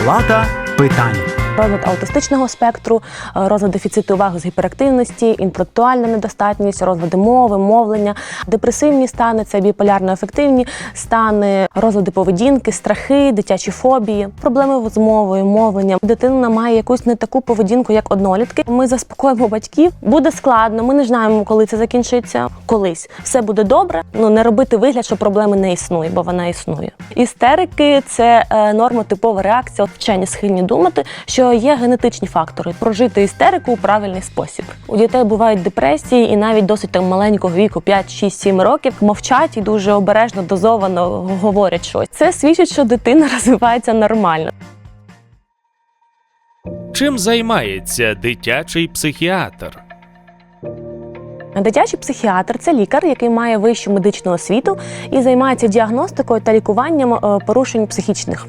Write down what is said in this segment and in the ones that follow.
Палата питань. Розлад аутистичного спектру, е, розлад дефіциту уваги з гіперактивності, інтелектуальна недостатність, розлади мови, мовлення, депресивні стани, це біполярно-ефективні стани, розлади поведінки, страхи, дитячі фобії, проблеми з мовою, мовленням. Дитина має якусь не таку поведінку, як однолітки. Ми заспокоїмо батьків. Буде складно. Ми не знаємо, коли це закінчиться. Колись все буде добре. Ну не робити вигляд, що проблеми не існує, бо вона існує. Істерики це е, нормотипова реакція. Вчені схильні думати, що є генетичні фактори прожити істерику у правильний спосіб. У дітей бувають депресії, і навіть досить там маленького віку, 5, 6, 7 років, мовчать і дуже обережно дозовано говорять щось. Це свідчить, що дитина розвивається нормально. Чим займається дитячий психіатр? Дитячий психіатр це лікар, який має вищу медичну освіту і займається діагностикою та лікуванням е, порушень психічних.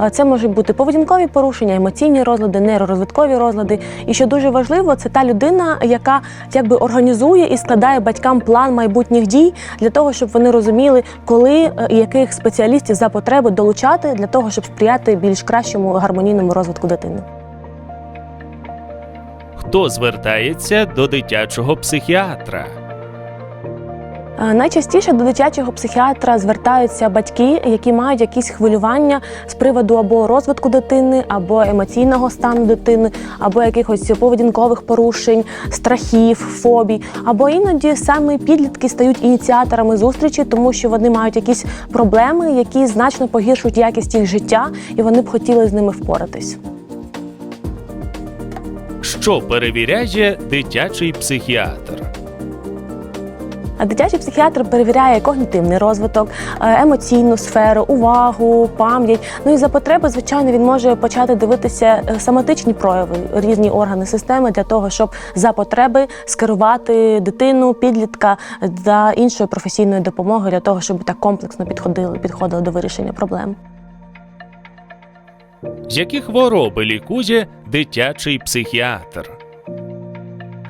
Е, Це можуть бути поведінкові порушення, емоційні розлади, нейророзвиткові розлади. І що дуже важливо, це та людина, яка якби організує і складає батькам план майбутніх дій для того, щоб вони розуміли, коли е, і яких спеціалістів за потреби долучати для того, щоб сприяти більш кращому гармонійному розвитку дитини. Хто звертається до дитячого психіатра? Найчастіше до дитячого психіатра звертаються батьки, які мають якісь хвилювання з приводу або розвитку дитини, або емоційного стану дитини, або якихось поведінкових порушень, страхів, фобій, або іноді саме підлітки стають ініціаторами зустрічі, тому що вони мають якісь проблеми, які значно погіршують якість їх життя, і вони б хотіли з ними впоратись. Що перевіряє дитячий психіатр? А Дитячий психіатр перевіряє когнітивний розвиток, е, емоційну сферу, увагу, пам'ять. Ну і за потреби, звичайно, він може почати дивитися е, соматичні прояви, різні органи системи для того, щоб за потреби скерувати дитину, підлітка за іншою професійною допомогою для того, щоб так комплексно підходили, підходили до вирішення проблем. Які хвороби лікує дитячий психіатр?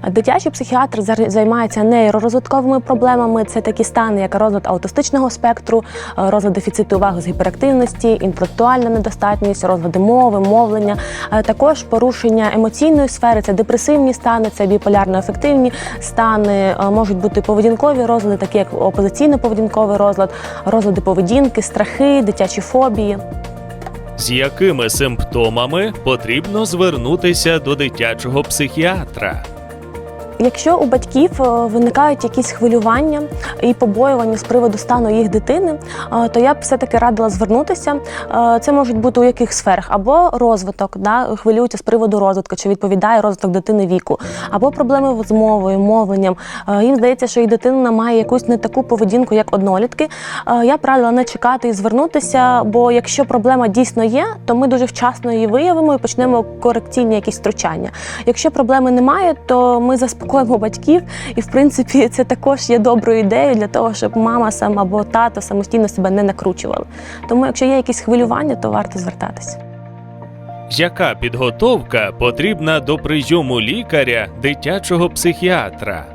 Дитячий психіатр займається нейророзвитковими проблемами. Це такі стани, як розлад аутистичного спектру, е, розлад дефіциту уваги з гіперактивності, інтелектуальна недостатність, розлади мови, мовлення, Е, також порушення емоційної сфери, це депресивні стани, це біполярно-ефективні стани, е, можуть бути поведінкові розлади, такі як опозиційно-поведінковий розлад, розлади поведінки, страхи, дитячі фобії. З якими симптомами потрібно звернутися до дитячого психіатра? Якщо у батьків е, виникають якісь хвилювання і побоювання з приводу стану їх дитини, е, то я б все-таки радила звернутися. Е, Це можуть бути у яких сферах або розвиток, да, хвилюються з приводу розвитку, чи відповідає розвиток дитини віку, або проблеми з мовою, мовленням. Їм здається, що їх дитина має якусь не таку поведінку, як однолітки. Я б радила не чекати і звернутися, бо якщо проблема дійсно є, то ми дуже вчасно її виявимо і почнемо корекційні якісь втручання. Якщо проблеми немає, то ми заспокоїмо батьків, і в принципі це також є доброю ідеєю для того, щоб мама сам або тато самостійно себе не накручували. Тому, якщо є якісь хвилювання, то варто звертатися. Яка підготовка потрібна до прийому лікаря дитячого психіатра?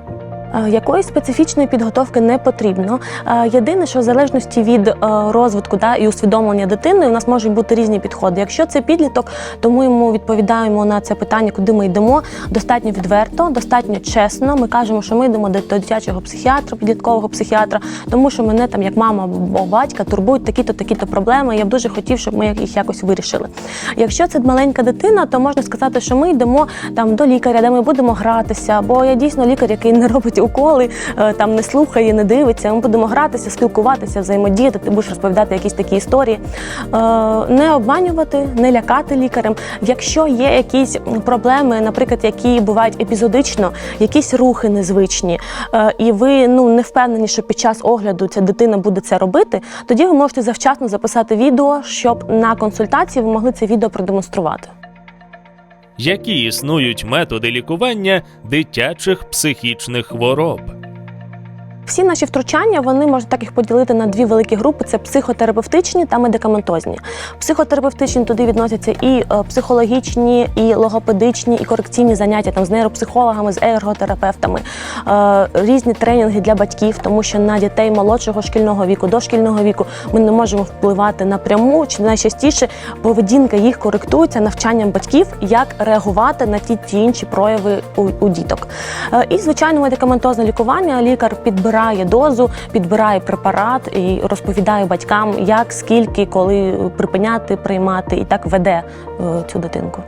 Е, Якоїсь специфічної підготовки не потрібно. Е, Єдине, що в залежності від е, розвитку да, і усвідомлення дитини, у нас можуть бути різні підходи. Якщо це підліток, то ми йому відповідаємо на це питання, куди ми йдемо. Достатньо відверто, достатньо чесно. Ми кажемо, що ми йдемо до дитячого психіатра, підліткового психіатра, тому що мене там, як мама або батька, турбують такі-то, такі-то проблеми. Я б дуже хотів, щоб ми їх якось вирішили. Якщо це маленька дитина, то можна сказати, що ми йдемо там до лікаря, де ми будемо гратися. Бо я дійсно лікар, який не робить уколи, е, там не слухає, не дивиться. Ми будемо гратися, спілкуватися, взаємодіяти. Ти будеш розповідати якісь такі історії. Е, Не обманювати, не лякати лікарем. Якщо є якісь проблеми, наприклад, які бувають епізодично, якісь рухи незвичні, е, і ви ну не впевнені, що під час огляду ця дитина буде це робити, тоді ви можете завчасно записати відео, щоб на консультації ви могли це відео продемонструвати. Які існують методи лікування дитячих психічних хвороб? Всі наші втручання вони можна так їх поділити на дві великі групи: це психотерапевтичні та медикаментозні. Психотерапевтичні туди відносяться і е, психологічні, і логопедичні, і корекційні заняття там з нейропсихологами, з ерготерапевтами, е, різні тренінги для батьків, тому що на дітей молодшого шкільного віку, дошкільного віку ми не можемо впливати напряму. Чи найчастіше поведінка їх коректується навчанням батьків, як реагувати на ті ті інші прояви у, у діток. Е, І звичайно, медикаментозне лікування. Лікар підбирає дозу, підбирає препарат і розповідає батькам, як, скільки, коли припиняти, приймати, і так веде е, цю дитинку.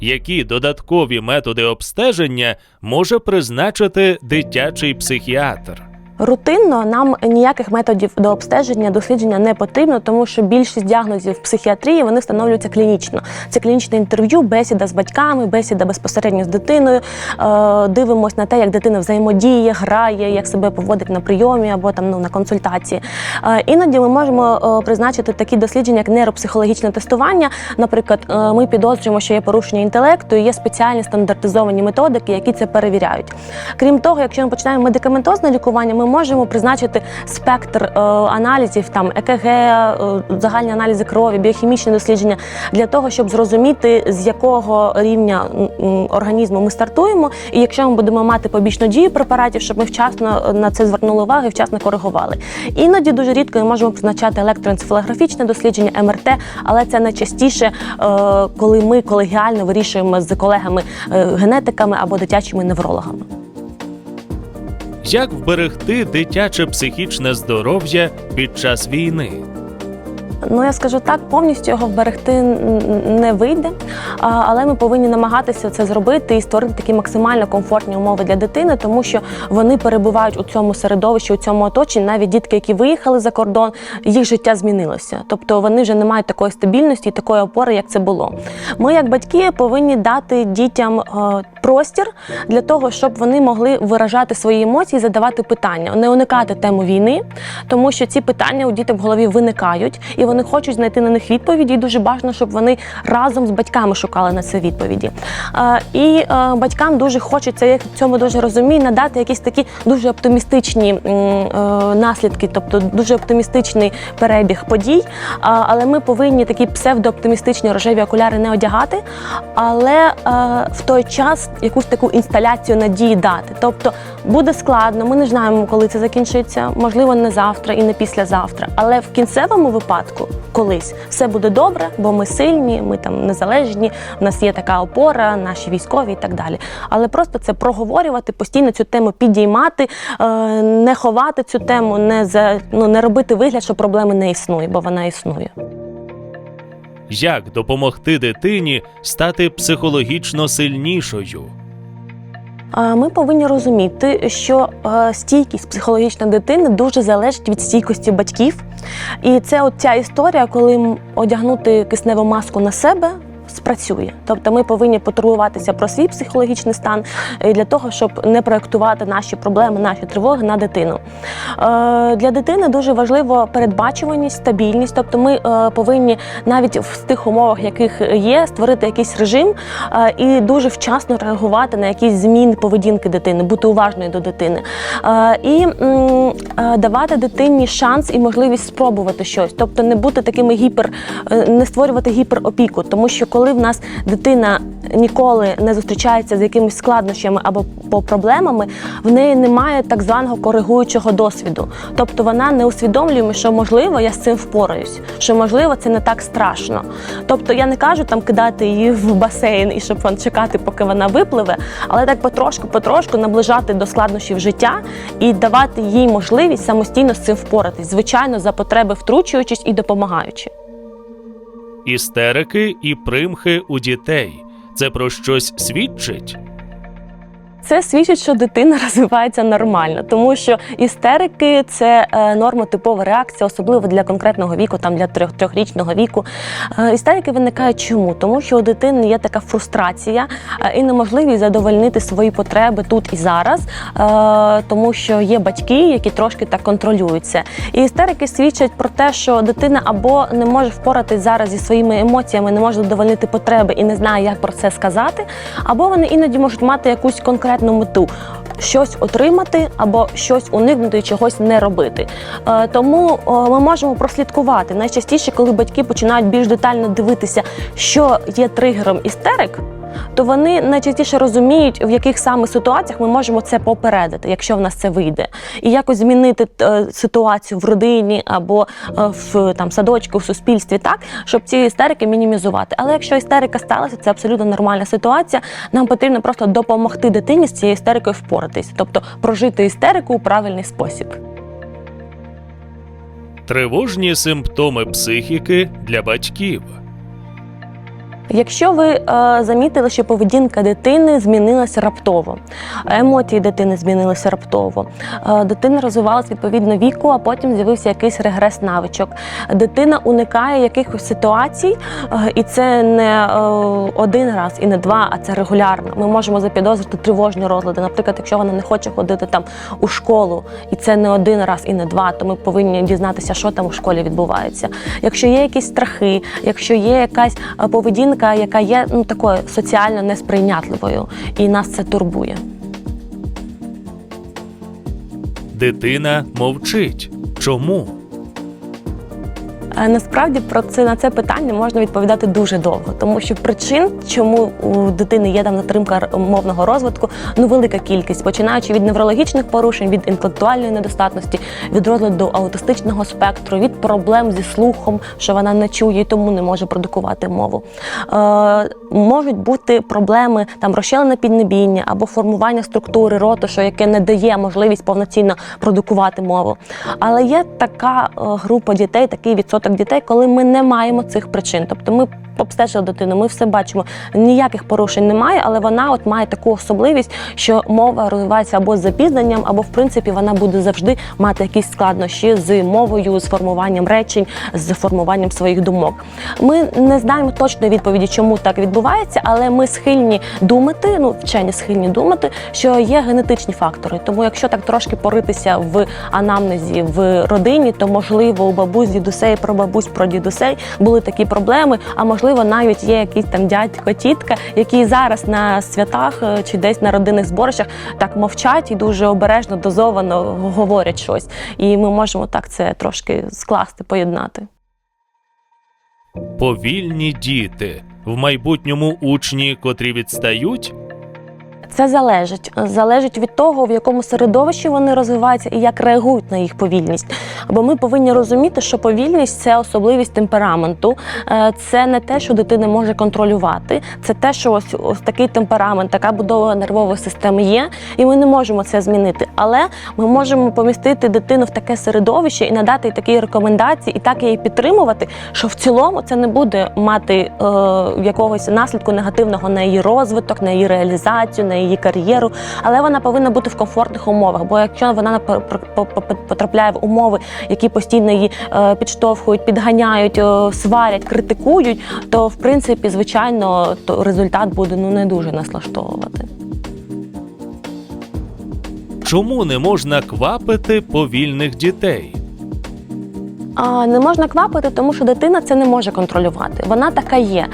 Які додаткові методи обстеження може призначити дитячий психіатр? Рутинно нам ніяких методів до обстеження, дослідження не потрібно, тому що більшість діагнозів психіатрії вони встановлюються клінічно. Це клінічне інтерв'ю, бесіда з батьками, бесіда безпосередньо з дитиною. Е, дивимось на те, як дитина взаємодіє, грає, як себе поводить на прийомі або там ну на консультації. Е, іноді ми можемо е, призначити такі дослідження, як нейропсихологічне тестування. Наприклад, ми підозрюємо, що є порушення інтелекту, і є спеціальні стандартизовані методики, які це перевіряють. Крім того, якщо ми починаємо медикаментозне лікування, ми можемо призначити спектр е, аналізів, там ЕКГ, е, загальні аналізи крові, біохімічні дослідження для того, щоб зрозуміти, з якого рівня організму ми стартуємо, і якщо ми будемо мати побічну дію препаратів, щоб ми вчасно на це звернули увагу і вчасно коригували. Іноді дуже рідко ми можемо призначати електроенцефалографічне дослідження МРТ, але це найчастіше, е, коли ми колегіально вирішуємо з колегами е, генетиками або дитячими неврологами. Як вберегти дитяче психічне здоров'я під час війни? Ну я скажу так, повністю його вберегти не вийде, але ми повинні намагатися це зробити і створити такі максимально комфортні умови для дитини, тому що вони перебувають у цьому середовищі, у цьому оточенні. Навіть дітки, які виїхали за кордон, їх життя змінилося. Тобто вони вже не мають такої стабільності і такої опори, як це було. Ми, як батьки, повинні дати дітям е, простір для того, щоб вони могли виражати свої емоції, задавати питання, не уникати тему війни, тому що ці питання у дітей в голові виникають, і вони хочуть знайти на них відповіді. І дуже бажано, щоб вони разом з батьками шукали на це відповіді. І батькам дуже хочеться, я в цьому дуже розумію, надати якісь такі дуже оптимістичні е, наслідки, тобто дуже оптимістичний перебіг подій. Але ми повинні такі псевдооптимістичні рожеві окуляри не одягати, але в той час якусь таку інсталяцію надії дати. Тобто буде складно, ми не знаємо, коли це закінчиться, можливо, не завтра і не післязавтра. Але в кінцевому випадку колись все буде добре, бо ми сильні, ми там незалежні, в нас є така опора, наші військові і так далі. Але просто це проговорювати, постійно цю тему підіймати, е, не ховати цю тему, не за ну не робити вигляд, що проблеми не існує, бо вона існує. Як допомогти дитині стати психологічно сильнішою? Ми повинні розуміти, що е, стійкість психологічна дитини дуже залежить від стійкості батьків. І це от ця історія, коли одягнути кисневу маску на себе. Спрацює, тобто ми повинні потурбуватися про свій психологічний стан для того, щоб не проєктувати наші проблеми, наші тривоги на дитину. Е, для дитини дуже важливо передбачуваність, стабільність. Тобто, ми е, повинні навіть в тих умовах, яких є, створити якийсь режим е, і дуже вчасно реагувати на якісь зміни поведінки дитини, бути уважною до дитини. Е, і е, давати дитині шанс і можливість спробувати щось, тобто не бути такими гіпер, е, не створювати гіперопіку, тому що коли в нас дитина ніколи не зустрічається з якимись складнощами або по проблемами, в неї немає так званого коригуючого досвіду. Тобто вона не усвідомлює, що можливо я з цим впораюсь, що можливо це не так страшно. Тобто я не кажу там кидати її в басейн і щоб чекати, поки вона випливе, але так потрошку, потрошку наближати до складнощів життя і давати їй можливість самостійно з цим впоратись, звичайно, за потреби втручуючись і допомагаючи. Істерики і примхи у дітей. Це про щось свідчить? Це свідчить, що дитина розвивається нормально, тому що істерики це е, нормотипова реакція, особливо для конкретного віку, там для трьох трьохрічного віку. Е, Істерики виникають чому? Тому що у дитини є така фрустрація е, і неможливість задовольнити свої потреби тут і зараз, тому що є батьки, які трошки так контролюються. І істерики свідчать про те, що дитина або не може впоратись зараз зі своїми емоціями, не може задовольнити потреби і не знає, як про це сказати, або вони іноді можуть мати якусь конкретну конкретну мету. Щось отримати або щось уникнути чогось не робити. Е, тому о, ми можемо прослідкувати найчастіше, коли батьки починають більш детально дивитися, що є тригером істерик. То вони найчастіше розуміють, в яких саме ситуаціях ми можемо це попередити, якщо в нас це вийде, і якось змінити е, ситуацію в родині або е, в там садочку, в суспільстві, так щоб ці істерики мінімізувати. Але якщо істерика сталася, це абсолютно нормальна ситуація. Нам потрібно просто допомогти дитині з цією істерикою впоратись, тобто прожити істерику у правильний спосіб. Тривожні симптоми психіки для батьків. Якщо ви е, замітили, що поведінка дитини змінилася раптово, емоції дитини змінилися раптово, е, дитина розвивалась відповідно віку, а потім з'явився якийсь регрес навичок. Дитина уникає якихось ситуацій, е, і це не е, один раз і не два, а це регулярно. Ми можемо запідозрити тривожні розлади. Наприклад, якщо вона не хоче ходити там у школу, і це не один раз і не два, то ми повинні дізнатися, що там у школі відбувається. Якщо є якісь страхи, якщо є якась е, поведінка, яка є ну такою соціально несприйнятливою, і нас це турбує. Дитина мовчить. Чому? Насправді про це на це питання можна відповідати дуже довго, тому що причин, чому у дитини є там затримка мовного розвитку, ну велика кількість, починаючи від неврологічних порушень, від інтелектуальної недостатності, від розладу аутистичного спектру, від проблем зі слухом, що вона не чує і тому не може продукувати мову. Е, можуть бути проблеми там розщелене піднебіння або формування структури роту, що яке не дає можливість повноцінно продукувати мову. Але є така е, група дітей, такий відсоток дітей, коли ми не маємо цих причин. Тобто ми обстежили дитину, ми все бачимо. Ніяких порушень немає, але вона от має таку особливість, що мова розвивається або з запізненням, або в принципі вона буде завжди мати якісь складнощі з мовою, з формуванням речень, з формуванням своїх думок. Ми не знаємо точної відповіді, чому так відбувається, але ми схильні думати, ну вчені схильні думати, що є генетичні фактори. Тому, якщо так трошки поритися в анамнезі в родині, то можливо у бабусь, дідусей, про бабусь, про дідусей були такі проблеми. А можливо, навіть є якийсь там дядько, тітка, які зараз на святах е, чи десь на родинних зборищах так мовчать і дуже обережно, дозовано говорять щось. І ми можемо так це трошки скласти, поєднати. Повільні діти. В майбутньому учні, котрі відстають, Це залежить. Залежить від того, в якому середовищі вони розвиваються і як реагують на їх повільність. Бо ми повинні розуміти, що повільність це особливість темпераменту, Е, це не те, що дитина може контролювати. Це те, що ось ось такий темперамент, така будова нервової системи є, і ми не можемо це змінити. Але ми можемо помістити дитину в таке середовище і надати їй такі рекомендації, і так її підтримувати, що в цілому це не буде мати е, якогось наслідку негативного на її розвиток, на її реалізацію, на її кар'єру. Але вона повинна бути в комфортних умовах. Бо якщо вона потрапляє в умови, які постійно її е, підштовхують, підганяють, е, сварять, критикують, то в принципі, звичайно, то результат буде ну не дуже нас влаштовувати. чому не можна квапити повільних дітей? Не можна квапити, тому що дитина це не може контролювати. Вона така є.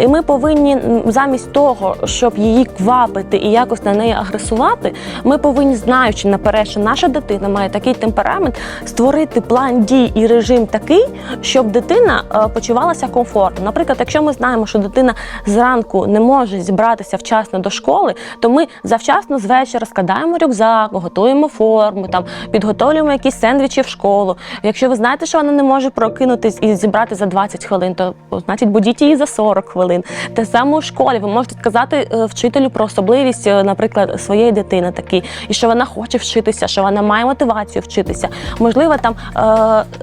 І ми повинні замість того, щоб її квапити і якось на неї агресувати, ми повинні, знаючи наперед, що наша дитина має такий темперамент, створити план дій і режим такий, щоб дитина е, почувалася комфортно. Наприклад, якщо ми знаємо, що дитина зранку не може зібратися вчасно до школи, то ми завчасно з вечора складаємо рюкзак, готуємо форму, там підготовлюємо якісь сендвічі в школу. Якщо ви знаєте, що вона не може прокинутись і зібрати за 20 хвилин, то значить будіть її за 40 хвилин. Те саме у школі. Ви можете сказати е, вчителю про особливість, е, наприклад, своєї дитини такі, і що вона хоче вчитися, що вона має мотивацію вчитися. Можливо, там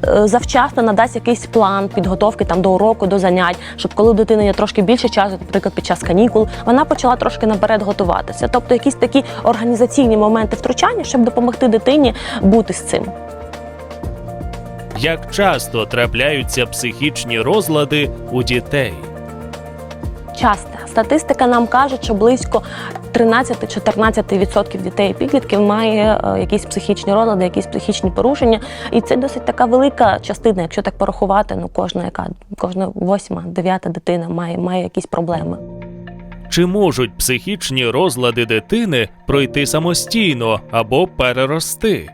е, завчасно надасть якийсь план підготовки там до уроку, до занять, щоб коли у дитини є трошки більше часу, наприклад, під час канікул, вона почала трошки наперед готуватися. Тобто якісь такі організаційні моменти втручання, щоб допомогти дитині бути з цим. Як часто трапляються психічні розлади у дітей? Часто статистика нам каже, що близько 13-14% дітей і підлітків має е, якісь психічні розлади, якісь психічні порушення. І це досить така велика частина, якщо так порахувати, ну кожна яка кожна восьма, дев'ята дитина має, має якісь проблеми. Чи можуть психічні розлади дитини пройти самостійно або перерости?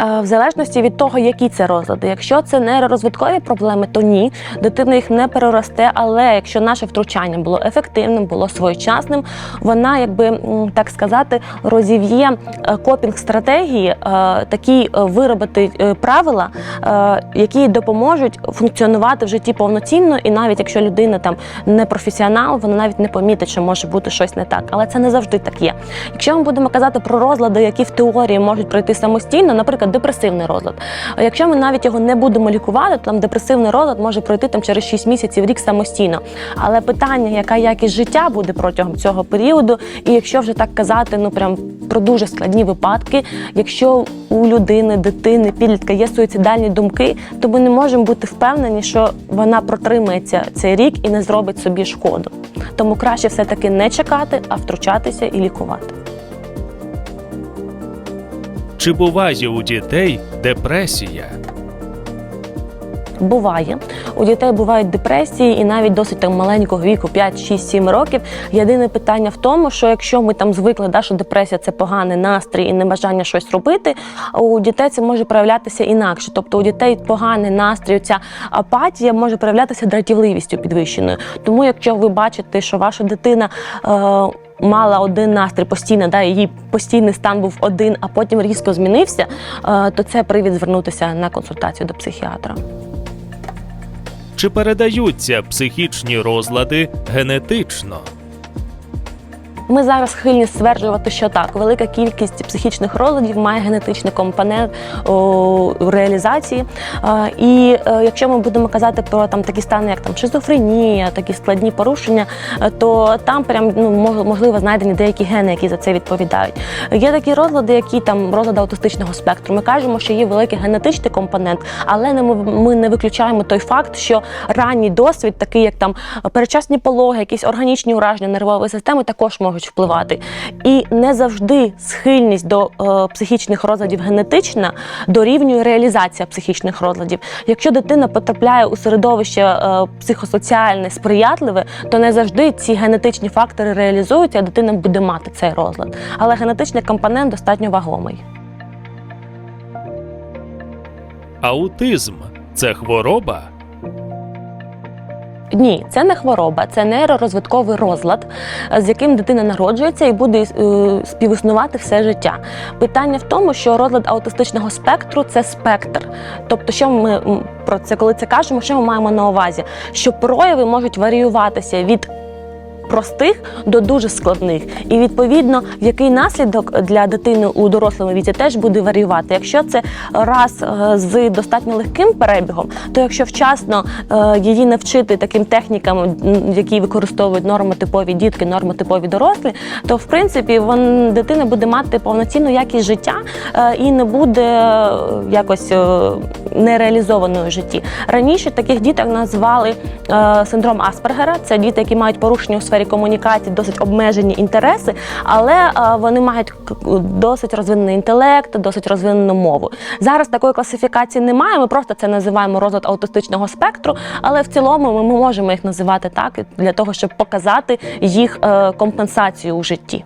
Е, В залежності від того, які це розлади. Якщо це нейророзвиткові проблеми, то ні, дитина їх не переросте. Але якщо наше втручання було ефективним, було своєчасним, вона, якби так сказати, розів'є е, копінг стратегії, е, такі виробити правила, які допоможуть функціонувати в житті повноцінно, і навіть якщо людина там не професіонал, вона навіть не помітить, що може бути щось не так. Але це не завжди так є. Якщо ми будемо казати про розлади, які в теорії можуть пройти самостійно, наприклад, депресивний розлад. Якщо ми навіть його не будемо лікувати, то там депресивний розлад може пройти там через 6 місяців, рік самостійно. Але питання, яка якість життя буде протягом цього періоду, і якщо вже так казати, ну прям про дуже складні випадки, якщо у людини, дитини, підлітка є суїцидальні думки, то ми не можемо бути впевнені, що вона протримається цей рік і не зробить собі шкоду. Тому краще все-таки не чекати, а втручатися і лікувати. Чи буває у дітей депресія? Буває. У дітей бувають депресії і навіть досить там маленького віку, 5, 6, 7 років. Єдине питання в тому, що якщо ми там звикли, да, що депресія це поганий настрій і небажання щось робити, у дітей це може проявлятися інакше. Тобто у дітей поганий настрій, ця апатія може проявлятися дратівливістю підвищеною. Тому, якщо ви бачите, що ваша дитина. Е- Мала один настрій постійно, да, її постійний стан був один, а потім різко змінився, е, то це привід звернутися на консультацію до психіатра. Чи передаються психічні розлади генетично? Ми зараз схильні стверджувати, що так, велика кількість психічних розладів має генетичний компонент о, реалізації. Е, І е, якщо ми будемо казати про там такі стани, як там шизофренія, такі складні порушення, е, то там прям ну можливо знайдені деякі гени, які за це відповідають. Є такі розлади, які там розлади аутистичного спектру. Ми кажемо, що є великий генетичний компонент, але не ми, не виключаємо той факт, що ранній досвід, такий як там передчасні пологи, якісь органічні ураження нервової системи, також можуть впливати. І не завжди схильність до е, психічних розладів генетична дорівнює реалізація психічних розладів. Якщо дитина потрапляє у середовище е, психосоціальне, сприятливе, то не завжди ці генетичні фактори реалізуються, а дитина буде мати цей розлад. Але генетичний компонент достатньо вагомий. Аутизм це хвороба? Ні, це не хвороба, це нейророзвитковий розлад, е, з яким дитина народжується і буде е, співіснувати все життя. Питання в тому, що розлад аутистичного спектру це спектр. Тобто, що ми про це, коли це кажемо, що ми маємо на увазі? Що прояви можуть варіюватися від простих до дуже складних. І відповідно, який наслідок для дитини у дорослому віці теж буде варіювати. Якщо це раз е, з достатньо легким перебігом, то якщо вчасно е, її навчити таким технікам, які використовують нормотипові дітки, нормотипові дорослі, то в принципі вон, дитина буде мати повноцінну якість життя е, і не буде якось нереалізованою в житті. Раніше таких діток назвали е, синдром Аспергера. Це діти, які мають порушення у сфері комунікації, досить обмежені інтереси, але е, вони мають досить розвинений інтелект, досить розвинену мову. Зараз такої класифікації немає. Ми просто це називаємо розлад аутистичного спектру, але в цілому ми можемо їх називати так для того, щоб показати їх е, компенсацію у житті.